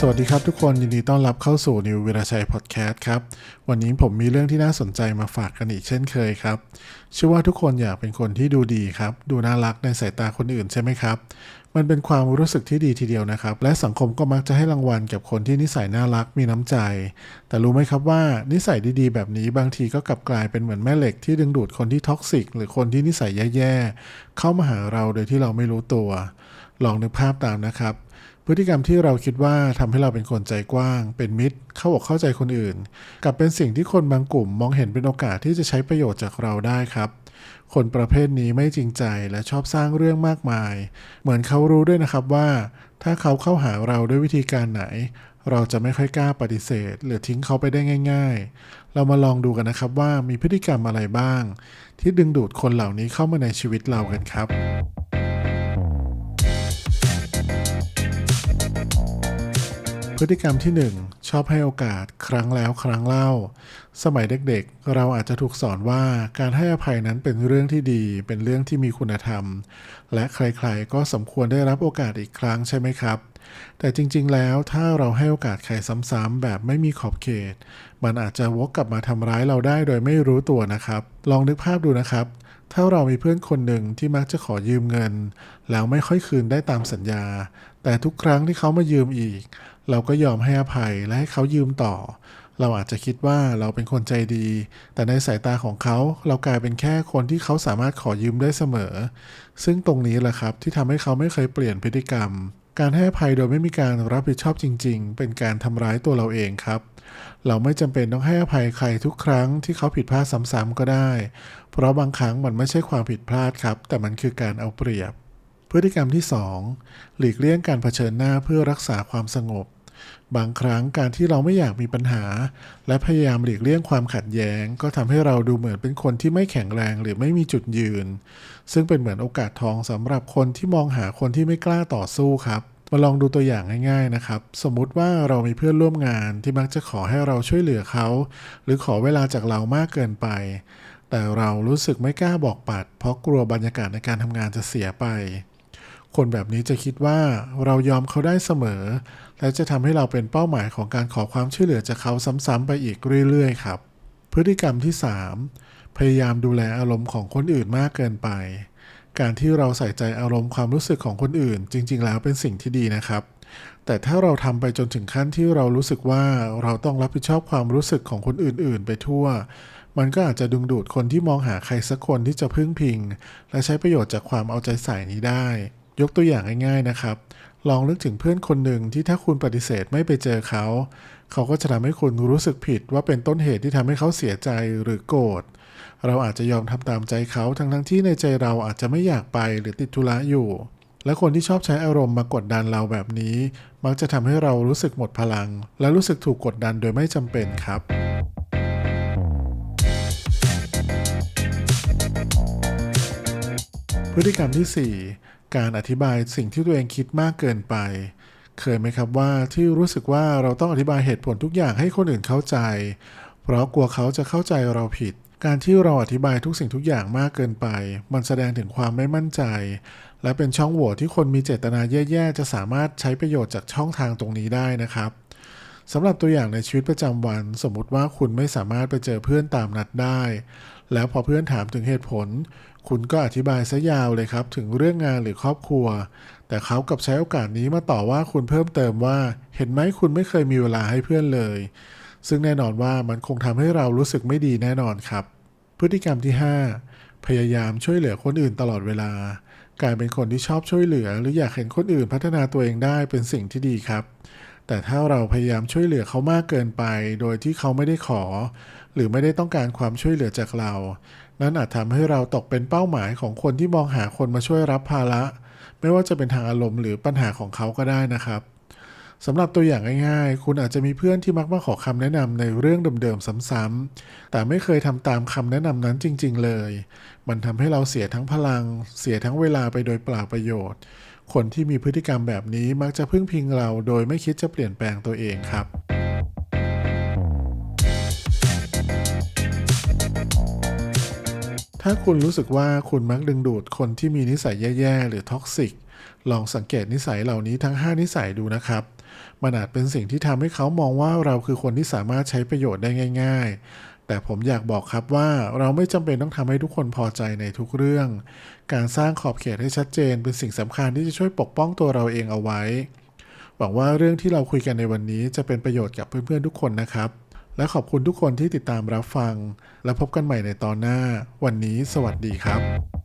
สวัสดีครับทุกคนยินดีต้อนรับเข้าสู่นิววิรชัยพอดแคสต์ครับ วันนี้ผมมีเรื่องที่น่าสนใจมาฝากกันอีกเช่นเคยครับเชื่อว่าทุกคนอยากเป็นคนที่ดูดีครับ ดูน่ารักในสายตาคนอื่นใช่ไหมครับ มันเป็นความรู้สึกที่ดีทีเดียวนะครับ และสังคมก็มักจะให้รางวัลกับคนที่นิสัยน่ารักมีน้ำใจ แต่รู้ไหมครับว่านิสัยดีๆ แบบนี้บางทีก็กลับกลายเป็นเหมือนแม่เหล็กที่ดึงดูดคนที่ท็อกซิกหรือคนที่นิสัยแย่ๆเข้ามาหาเราโดยที่เราไม่รู้ตัว ลองนึกภาพตามนะครับ พฤติกรรมที่เราคิดว่าทำให้เราเป็นคนใจกว้าง เป็นมิตร เข้าอกเข้าใจคนอื่นกลับเป็นสิ่งที่คนบางกลุ่มมองเห็นเป็นโอกาสที่จะใช้ประโยชน์จากเราได้ครับ คนประเภทนี้ไม่จริงใจและชอบสร้างเรื่องมากมาย เหมือนเขารู้ด้วยนะครับว่า ถ้าเขาเข้าหาเราด้วยวิธีการไหน เราจะไม่ค่อยกล้าปฏิเสธ หรือทิ้งเขาไปได้ง่าย ๆ เรามาลองดูกันนะครับว่ามีพฤติกรรมอะไรบ้าง ที่ดึงดูดคนเหล่านี้เข้ามาในชีวิตเรากันครับ พฤติกรรมที่ 1 ชอบให้โอกาสครั้งแล้วครั้งเล่า สมัยเด็กๆ เราอาจจะถูกสอนว่าการให้อภัยนั้นเป็นเรื่องที่ดี เป็นเรื่องที่มีคุณธรรม และใครๆ ก็สมควรได้รับโอกาสอีกครั้งใช่ไหมครับ แต่จริงๆ แล้วถ้าเราให้โอกาสใครซ้ำๆแบบไม่มีขอบเขต มันอาจจะวกกลับมาทำร้ายเราได้โดยไม่รู้ตัวนะครับ ลองนึกภาพดูนะครับถ้าเรามีเพื่อนคนหนึ่งที่มักจะขอยืมเงิน แล้วไม่ค่อยคืนได้ตามสัญญา แต่ทุกครั้งที่เขามายืมอีก เราก็ยอมให้อภัยและให้เขายืมต่อ เราอาจจะคิดว่าเราเป็นคนใจดี แต่ในสายตาของเขาเรากลายเป็นแค่คนที่เขาสามารถขอยืมได้เสมอ ซึ่งตรงนี้แหละครับที่ทำให้เขาไม่เคยเปลี่ยนพฤติกรรม การให้อภัยโดยไม่มีการรับผิดชอบจริง ๆ เป็นการทำร้ายตัวเราเองครับเราไม่จำเป็นต้องให้อภัยใครทุกครั้งที่เขาผิดพลาดซ้ำๆก็ได้ เพราะบางครั้งมันไม่ใช่ความผิดพลาดครับ แต่มันคือการเอาเปรียบ พฤติกรรมที่ 2 หลีกเลี่ยงการเผชิญหน้าเพื่อรักษาความสงบ บางครั้งการที่เราไม่อยากมีปัญหา และพยายามหลีกเลี่ยงความขัดแย้ง ก็ทำให้เราดูเหมือนเป็นคนที่ไม่แข็งแรงหรือไม่มีจุดยืน ซึ่งเป็นเหมือนโอกาสทองสำหรับคนที่มองหาคนที่ไม่กล้าต่อสู้ครับมาลองดูตัวอย่างง่ายๆนะครับ สมมุติว่าเรามีเพื่อนร่วมงานที่มักจะขอให้เราช่วยเหลือเขา หรือขอเวลาจากเรามากเกินไป แต่เรารู้สึกไม่กล้าบอกปัด เพราะกลัวบรรยากาศในการทำงานจะเสียไป คนแบบนี้จะคิดว่าเรายอมเขาได้เสมอ และจะทำให้เราเป็นเป้าหมายของการขอความช่วยเหลือจากเขาซ้ำๆไปอีกเรื่อยๆ ครับ พฤติกรรมที่ 3 พยายามดูแลอารมณ์ของคนอื่นมากเกินไป การที่เราใส่ใจอารมณ์ความรู้สึกของคนอื่น จริง ๆ แล้วเป็นสิ่งที่ดีนะครับ แต่ถ้าเราทำไปจนถึงขั้นที่เรารู้สึกว่าเราต้องรับผิดชอบความรู้สึกของคนอื่น ๆ ไปทั่วมันก็อาจจะดึงดูดคนที่มองหาใครสักคนที่จะพึ่งพิง และใช้ประโยชน์จากความเอาใจใส่นี้ได้ ยกตัวอย่างง่ายๆนะครับ ลองนึกถึงเพื่อนคนหนึ่งที่ถ้าคุณปฏิเสธไม่ไปเจอเขา เขาก็จะทำให้คุณรู้สึกผิดว่าเป็นต้นเหตุที่ทำให้เขาเสียใจหรือโกรธ เราอาจจะยอมทำตามใจเขาทั้งทั้งๆที่ในใจเราอาจจะไม่อยากไปหรือติดธุระอยู่ และคนที่ชอบใช้อารมณ์มากดดันเราแบบนี้ มักจะทำให้เรารู้สึกหมดพลัง และรู้สึกถูกกดดันโดยไม่จำเป็นครับพฤติกรรมที่4 การอธิบายสิ่งที่ตัวเองคิดมากเกินไป เคยไหมครับว่าที่รู้สึกว่าเราต้องอธิบายเหตุผลทุกอย่างให้คนอื่นเข้าใจ เพราะกลัวเขาจะเข้าใจเราผิด การที่เราอธิบายทุกสิ่งทุกอย่างมากเกินไป มันแสดงถึงความไม่มั่นใจ และเป็นช่องโหว่ที่คนมีเจตนาแย่ๆ จะสามารถใช้ประโยชน์จากช่องทางตรงนี้ได้นะครับสำหรับตัวอย่างในชีวิตประจำวัน สมมุติว่าคุณไม่สามารถไปเจอเพื่อนตามนัดได้ แล้วพอเพื่อนถามถึงเหตุผล คุณก็อธิบายซะยาวเลยครับ ถึงเรื่องงานหรือครอบครัว แต่เขากับใช้โอกาสนี้มาต่อว่าคุณเพิ่มเติมว่า เห็นไหมคุณไม่เคยมีเวลาให้เพื่อนเลย ซึ่งแน่นอนว่ามันคงทำให้เรารู้สึกไม่ดีแน่นอนครับ พฤติกรรมที่ 5 พยายามช่วยเหลือคนอื่นตลอดเวลากลายเป็นคนที่ชอบช่วยเหลือ หรืออยากเห็นคนอื่นพัฒนาตัวเองได้เป็นสิ่งที่ดีครับ แต่ถ้าเราพยายามช่วยเหลือเขามากเกินไป โดยที่เขาไม่ได้ขอ หรือไม่ได้ต้องการความช่วยเหลือจากเรา นั้นอาจทำให้เราตกเป็นเป้าหมายของคนที่มองหาคนมาช่วยรับภาระ ไม่ว่าจะเป็นทางอารมณ์หรือปัญหาของเขาก็ได้นะครับ สำหรับตัวอย่างง่ายๆ คุณอาจจะมีเพื่อนที่มักมาขอคำแนะนำในเรื่องเดิมๆ ซ้ำๆ แต่ไม่เคยทำตามคำแนะนำนั้นจริงๆเลย มันทำให้เราเสียทั้งพลัง เสียทั้งเวลาไปโดยเปล่าประโยชน์ คนที่มีพฤติกรรมแบบนี้มักจะพึ่งพิงเราโดยไม่คิดจะเปลี่ยนแปลงตัวเองครับถ้าคุณรู้สึกว่าคุณมักดึงดูดคนที่มีนิสัยแย่ ๆ หรือท็อกซิก ลองสังเกตนิสัยเหล่านี้ทั้ง 5 นิสัยดูนะครับ มันอาจเป็นสิ่งที่ทำให้เขามองว่าเราคือคนที่สามารถใช้ประโยชน์ได้ง่าย ๆ แต่ผมอยากบอกครับว่าเราไม่จำเป็นต้องทำให้ทุกคนพอใจในทุกเรื่อง การสร้างขอบเขตให้ชัดเจนเป็นสิ่งสำคัญที่จะช่วยปกป้องตัวเราเองเอาไว้ หวังว่าเรื่องที่เราคุยกันในวันนี้จะเป็นประโยชน์กับเพื่อนๆทุกคนนะครับ และขอบคุณทุกคนที่ติดตามรับฟัง และพบกันใหม่ในตอนหน้า วันนี้ สวัสดีครับ